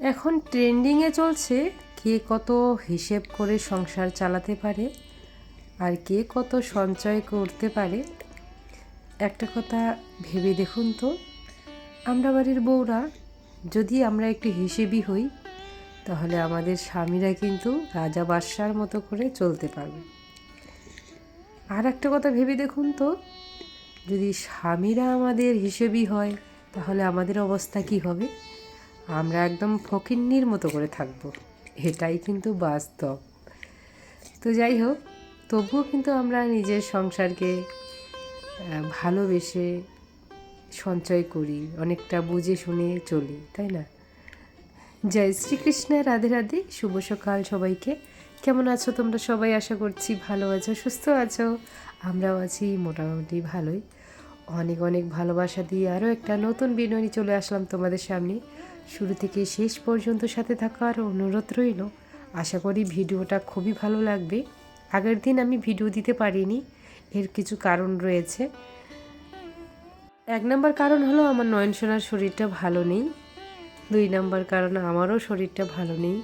এখন ট্রেন্ডিংয়ে চলছে কে কত হিসেব করে সংসার চালাতে পারে আর কে কত সঞ্চয় করতে পারে। একটা কথা ভেবে দেখুন তো আমরা বাড়ির বউরা, যদি আমরা একটু হিসেবি হই, তাহলে আমাদের স্বামীরা কিন্তু রাজা বাদশার মতো করে চলতে পারবে। আর একটা কথা ভেবে দেখুন তো, যদি স্বামীরা আমাদের হিসেবি হয়, তাহলে আমাদের অবস্থা কি হবে? আমরা একদম ফকিন্নির মতো করে থাকব। এটাই কিন্তু বাস্তব। তো যাই হোক, তবুও কিন্তু আমরা নিজের সংসারকে ভালোবেসে সঞ্চয় করি, অনেকটা বুঝে শুনে চলি, তাই না? জয় শ্রীকৃষ্ণ, রাধে রাধে, শুভ সকাল সবাইকে। কেমন আছো তোমরা সবাই? আশা করছি ভালো আছো, সুস্থ আছো। আমরাও আছি মোটামুটি ভালোই। অনেক অনেক ভালোবাসা দিয়ে আরও একটা নতুন বিনয়নী চলে আসলাম তোমাদের সামনে। শুরু থেকে শেষ পর্যন্ত সাথে থাকার অনুরোধ রইল। আশা করি ভিডিওটা খুবই ভালো লাগবে। আগের দিন আমি ভিডিও দিতে পারিনি, এর কিছু কারণ রয়েছে। এক নম্বর কারণ হলো আমার নয়নসোনার শরীরটা ভালো নেই। দুই নম্বর কারণ আমারও শরীরটা ভালো নেই।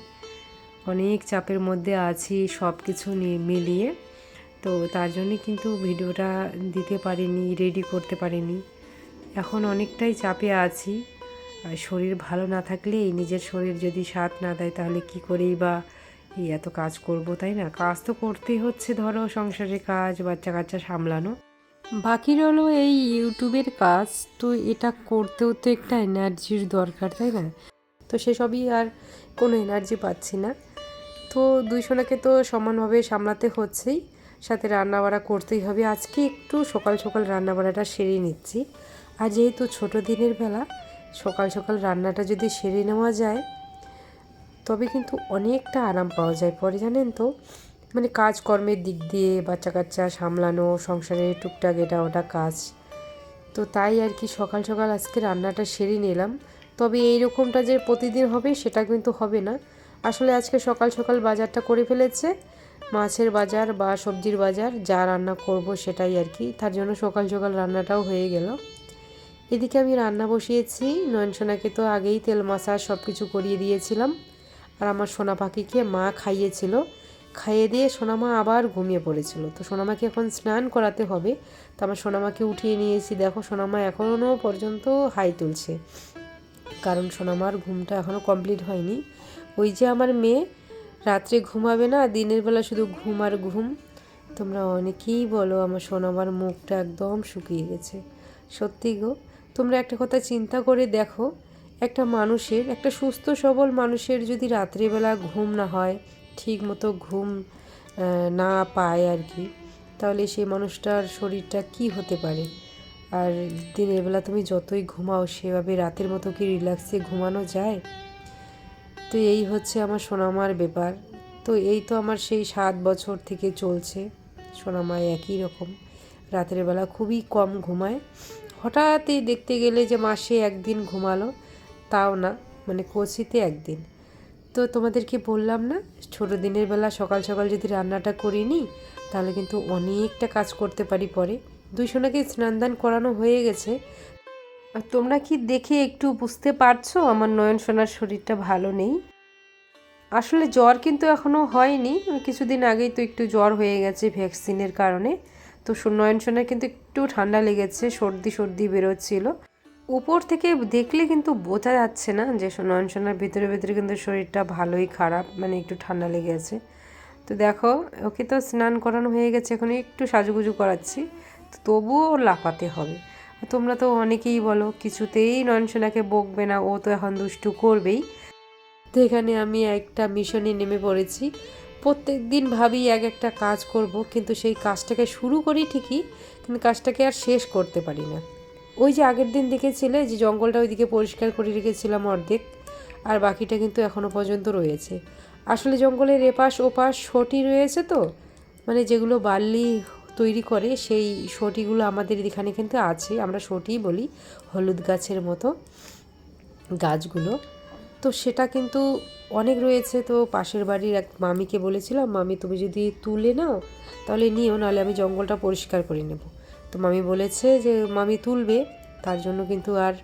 অনেক চাপের মধ্যে আছি সব কিছু নিয়ে মিলিয়ে। তো তার জন্যে কিন্তু ভিডিওটা দিতে পারিনি রেডি করতে পারিনি। এখন অনেকটাই চাপে আছি। শরীর ভালো না থাকলে নিজের শরীর যদি সাথ না দেয় তাহলে কি করেই বা এই এত কাজ করব, তাই না? কাজ তো করতেই হচ্ছে, ধরো সংসারের কাজ, বাচ্চা কাচ্চা সামলানো। বাকি রইল এই ইউটিউবের কাজ, তো এটা করতেও তো একটা এনার্জির দরকার, তাই না? তো সেসবই আর কোনো এনার্জি পাচ্ছি না। তো দুইশোনাকে তো সমানভাবে সামলাতে হচ্ছেই, সাথে রান্নাবাড়া করতেই হবে। আজকে একটু সকাল সকাল রান্নাবাড়াটা সেরে নিচ্ছি। আর যেহেতু ছোটো দিনের বেলা সকাল সকাল রান্নাটা যদি সেরে নেওয়া যায়, তবে কিন্তু অনেকটা আরাম পাওয়া যায়। পরে জানেন তো? মানে কাজকর্মের দিক দিয়ে বাচ্চা কাচ্চা সামলানো সংসারে টুকটাক এটা ওটা কাজ। তো তাই আর কি সকাল সকাল আজকে রান্নাটা সেরে নিলাম। তবে এই রকমটা যে প্রতিদিন হবে সেটা কিন্তু হবে না। আসলে আজকে সকাল সকাল বাজারটা করে ফেলেছে। মাছের বাজার বা সবজির বাজার, যা রান্না করব সেটাই আর কি। তার জন্য সকাল সকাল রান্নাটাও হয়ে গেল। এদিকে আমি রান্না বসিয়েছি। নয়নসোনাকে তো আগেই তেল মাসাজ সব কিছু করিয়ে দিয়েছিলাম। আর আমার সোনা পাখিকে মা খাইয়েছিল। খাইয়ে দিয়ে সোনামা আবার ঘুমিয়ে পড়েছিল। তো সোনামাকে এখন স্নান করাতে হবে। তো আমার সোনামাকে উঠিয়ে নিয়েছি। দেখো, সোনামা এখনও পর্যন্ত হাই তুলছে। কারণ সোনামার ঘুমটা এখনও কমপ্লিট হয়নি। ওই যে আমার মেয়ে, রাত্রে ঘুমাবে না, দিনের বেলা শুধু ঘুম আর ঘুম। তোমরা অনেকেই বলো আমার সোনামার মুখটা একদম শুকিয়ে গেছে। সত্যি গো। তোমরা একটা কথা চিন্তা করে দেখো, একটা মানুষের, একটা সুস্থ সবল মানুষের যদি রাত্রিবেলা ঘুম না হয় ঠিক মতো ঘুম না পায় আর কি, তাহলে সেই মানুষটার শরীরটা কি হতে পারে? আর দিনের বেলা তুমি যতই ঘুমাও, সেভাবে রাতের মতো কি রিল্যাক্সে ঘুমানো যায়? তো এই হচ্ছে আমার সোনামার ব্যাপার। তো এই তো আমার সেই সাত বছর থেকে চলছে, সোনামা একই রকম। রাতের বেলা খুবই কম ঘুমায়। হঠাৎই দেখতে গেলে যে মাসে একদিন ঘুমালো, তাও না মানে কচিতে একদিন। তো তোমাদেরকে বললাম না, ছোটো দিনের বেলা সকাল সকাল যদি রান্নাটা করি নি তাহলে কিন্তু অনেকটা কাজ করতে পারি পরে। দুই সোনাকে স্নান দান করানো হয়ে গেছে। আর তোমরা কি দেখে একটু বুঝতে পারছ আমার নয়ন সোনার শরীরটা ভালো নেই? আসলে জ্বর কিন্তু এখনও হয়নি, কিছুদিন আগেই তো একটু জ্বর হয়ে গেছে ভ্যাকসিনের কারণে। তো সো- নয়ন কিন্তু একটু ঠান্ডা লেগেছে, সর্দি সর্দি বেরোচ্ছিল। উপর থেকে দেখলে কিন্তু বোঝা যাচ্ছে না যে সো- সোনার ভিতরে ভিতরে কিন্তু শরীরটা ভালোই খারাপ মানে একটু ঠান্ডা লেগে আছে তো দেখো, ওকে তো স্নান করানো হয়ে গেছে, এখন একটু সাজুগুজু করাচ্ছি, তো তবুও লাফাতে হবে। তোমরা তো অনেকেই বলো, কিছুতেই নয়নসোনাকে বকবে না, ও তো এখন দুষ্টু করবেই। তো এখানে আমি একটা মিশনে নেমে পড়েছি। প্রত্যেক দিন ভাবি এক একটা কাজ করব, কিন্তু সেই কাজটাকে শুরু করি ঠিকই, কিন্তু কাজটাকে আর শেষ করতে পারি না। ওই যে আগের দিন দেখেছিলে যে জঙ্গলটা ওইদিকে পরিষ্কার করে রেখেছিলাম অর্ধেক, আর বাকিটা কিন্তু এখনও পর্যন্ত রয়েছে। আসলে জঙ্গলের এপাশ ওপাশ সটি রয়েছে তো মানে যেগুলো বার্লি তৈরি করে সেই সটিগুলো আমাদের এখানে কিন্তু আছে, আমরা সটিই বলি হলুদ গাছের মতো গাছগুলো। তো সেটা কিন্তু অনেক রয়েছে। তো পাশের বাড়ির এক মামিকে বলেছিলাম, মামি, তুমি যদি তুলে নাও, তাহলে নিও, নাহলে আমি জঙ্গলটা পরিষ্কার করে নেব। তো মামি বলেছে যে, মামি তুলবে, তার জন্য কিন্তু আর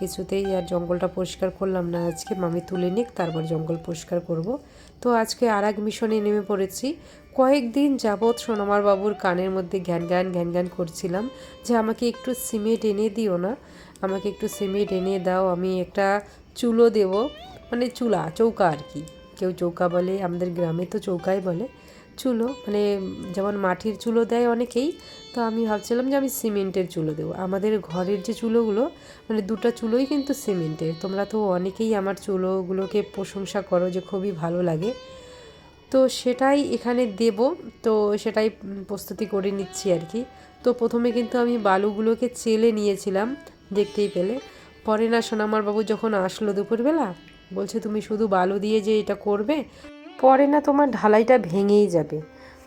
কিছুতেই আর জঙ্গলটা পরিষ্কার করলাম না। আজকে মামি তুলে নিক, তারপর জঙ্গল পরিষ্কার করব। তো আজকে আর এক মিশনে নেমে পড়েছি। কয়েকদিন যাবৎ সোনামার বাবুর কানের মধ্যে ঘ্যান ঘ্যান ঘ্যান ঘ্যান করছিলাম যে, আমাকে একটু সিমেন্ট এনে দিও না, আমাকে একটু সিমেন্ট এনে দাও, আমি একটা চুলো দেব মানে চুলা, চৌকা আর কি। কেউ চৌকা বলে, আমাদের গ্রামে তো চৌকাই বলে। চুলো মানে যেমন মাটির চুলো দেয় অনেকেই, তো আমি ভাবছিলাম যে আমি সিমেন্টের চুলো দেবো। আমাদের ঘরের যে চুলোগুলো মানে দুটো চুলোই কিন্তু সিমেন্টের। তোমরা তো অনেকেই আমার চুলোগুলোকে প্রশংসা করো যে খুবই ভালো লাগে। তো সেটাই এখানে দেব, তো সেটাই প্রস্তুতি করে নিচ্ছি আর কি। তো প্রথমে কিন্তু আমি বালুগুলোকে চেলে নিয়েছিলাম, দেখতেই পেলে। পরে না সোনামার বাবু যখন আসলো দুপুরবেলা, বলছে, তুমি শুধু বালু দিয়ে যে এটা করবে, পরে না তোমার ঢালাইটা ভেঙেই যাবে।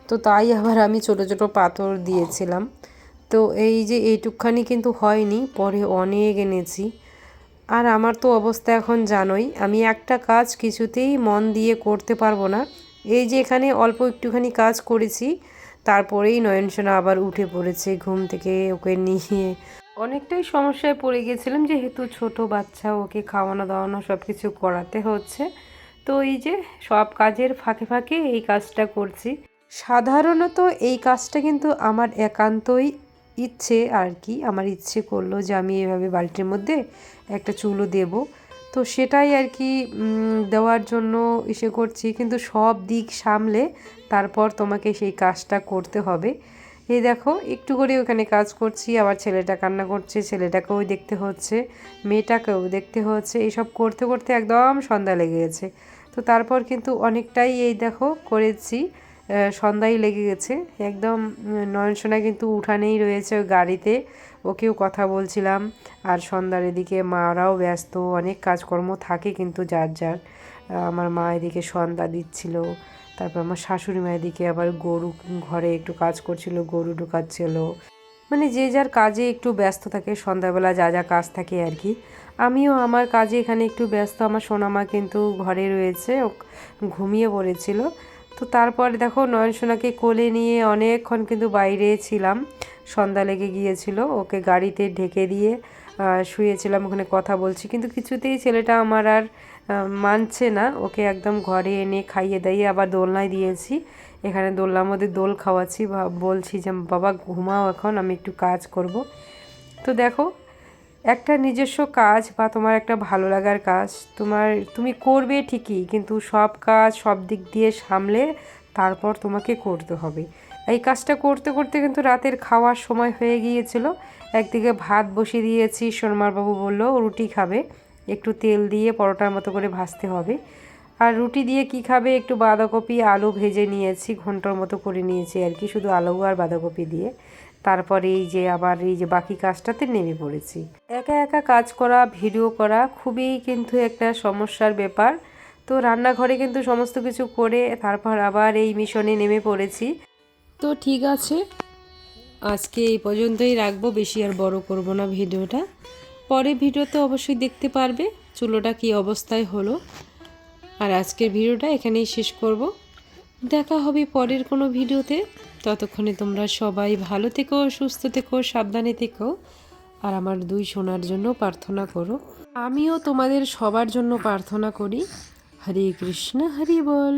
তো তাই আবার আমি ছোটো ছোটো পাথর দিয়েছিলাম। তো এই যে এইটুকখানি কিন্তু হয়নি, পরে অনেক এনেছি। আর আমার তো অবস্থা এখন জানোই, আমি একটা কাজ কিছুতেই মন দিয়ে করতে পারব না। এই যে এখানে অল্প একটুখানি কাজ করেছি, তারপরেই নয়নসোনা আবার উঠে পড়েছে ঘুম থেকে, ওকে নিয়ে অনেকটাই সমস্যায় পড়ে গেছিলাম যেহেতু ছোট বাচ্চা, ওকে খাওয়ানো, দাওয়ানো সব কিছু করাতে হচ্ছে। তো এই যে সব কাজের ফাঁকে ফাঁকে এই কাজটা করছি। সাধারণত এই কাজটা কিন্তু আমার একান্তই ইচ্ছে আর কি, আমার ইচ্ছে করল যে আমি এভাবে বালতির মধ্যে একটা চুলো দেব। তো সেটাই আর কি দেওয়ার জন্য ইসে করছি। কিন্তু সব দিক সামলে তারপর তোমাকে সেই কাজটা করতে হবে। এই দেখো একটু করে ওখানে কাজ করছি আবার ছেলেটা কান্না করছে ছেলেটাকেও দেখতে হচ্ছে মেয়েটাকেও দেখতে হচ্ছে এইসব করতে করতে একদম সন্ধ্যা লেগে গেছে। তো তারপর কিন্তু অনেকটাই এই দেখো করেছি আহ, সন্ধ্যায় লেগে গেছে। একদম নয়নসোনা কিন্তু উঠানেই রয়েছে ওই গাড়িতে ওকেও কথা বলছিলাম আর সন্ধ্যার এদিকে মারাও ব্যস্ত অনেক কাজকর্ম থাকে কিন্তু যার যার। আমার মা এদিকে সন্ধ্যা দিচ্ছিল তারপর আমার শাশুড়ি মায়ের দিকে আবার গরু ঘরে একটু কাজ করছিল, গরু ঢুকাচ্ছিল। মানে যে যার কাজে একটু ব্যস্ত থাকে, সন্ধ্যাবেলা যা যা কাজ থাকে আর কি। আমিও আমার কাজে এখানে একটু ব্যস্ত, আমার সোনামা কিন্তু ঘরে রয়েছে, ও ঘুমিয়ে পড়েছিল। তো তারপর দেখো নয়ন সোনাকে কোলে নিয়ে অনেকক্ষণ কিন্তু বাইরে ছিলাম। সন্ধ্যা লেগে গিয়েছিল, ওকে গাড়িতে ঢেকে দিয়ে শুয়েছিলাম, ওখানে কথা বলছি। কিন্তু কিছুতেই ছেলেটা আমার আর মানছে না। ওকে একদম ঘরে এনে খাইয়ে দাইয়ে আবার দোলনায় দিয়েছি। এখানে দোলনার মধ্যে দোল খাওয়াচ্ছি। বলছি যে, বাবা, ঘুমাও এখন, আমি একটু কাজ করব। তো দেখো, একটা নিজস্ব কাজ বা তোমার একটা ভালো লাগার কাজ, তোমার, তুমি করবে ঠিকই, কিন্তু সব কাজ সব দিক দিয়ে সামলে তারপর তোমাকে করতে হবে। এই কাজটা করতে করতে কিন্তু রাতের খাওয়ার সময় হয়ে গিয়েছিল। একদিকে ভাত বসিয়ে দিয়েছি, সোনমারবাবু বলল, রুটি খাবে, একটু তেল দিয়ে পরোটার মতো করে ভাজতে হবে। আর রুটি দিয়ে কি খাবে, একটু বাঁধাকপি, আলু ভেজে নিয়েছি, ঘণ্টার মতো করে নিয়েছি আর কি, শুধু আলু আর বাঁধাকপি দিয়ে। তারপরে এই যে আবার এই যে বাকি কাজটাতে নেমে পড়েছি। একা একা কাজ করা, ভিডিও করা খুবই কিন্তু একটা সমস্যার ব্যাপার। তো রান্নাঘরে কিন্তু সমস্ত কিছু করে, তারপর আবার এই মিশনে নেমে পড়েছি। তো ঠিক আছে। আজকে এই পর্যন্তই রাখব। বেশি আর বড় করব না ভিডিওটা। পরে ভিডিওতে অবশ্যই দেখতে পারবে চুলোটা কি অবস্থায় হলো। আর আজকের ভিডিওটা এখানেই শেষ করব। দেখা হবে পরের কোনো ভিডিওতে। ততক্ষণে তোমরা সবাই ভালো থেকো, সুস্থ থেকো, সাবধানে থেকো। আর আমার দুই সোনার জন্য প্রার্থনা করো। আমিও তোমাদের সবার জন্য প্রার্থনা করি। হরে কৃষ্ণ, হরি বল।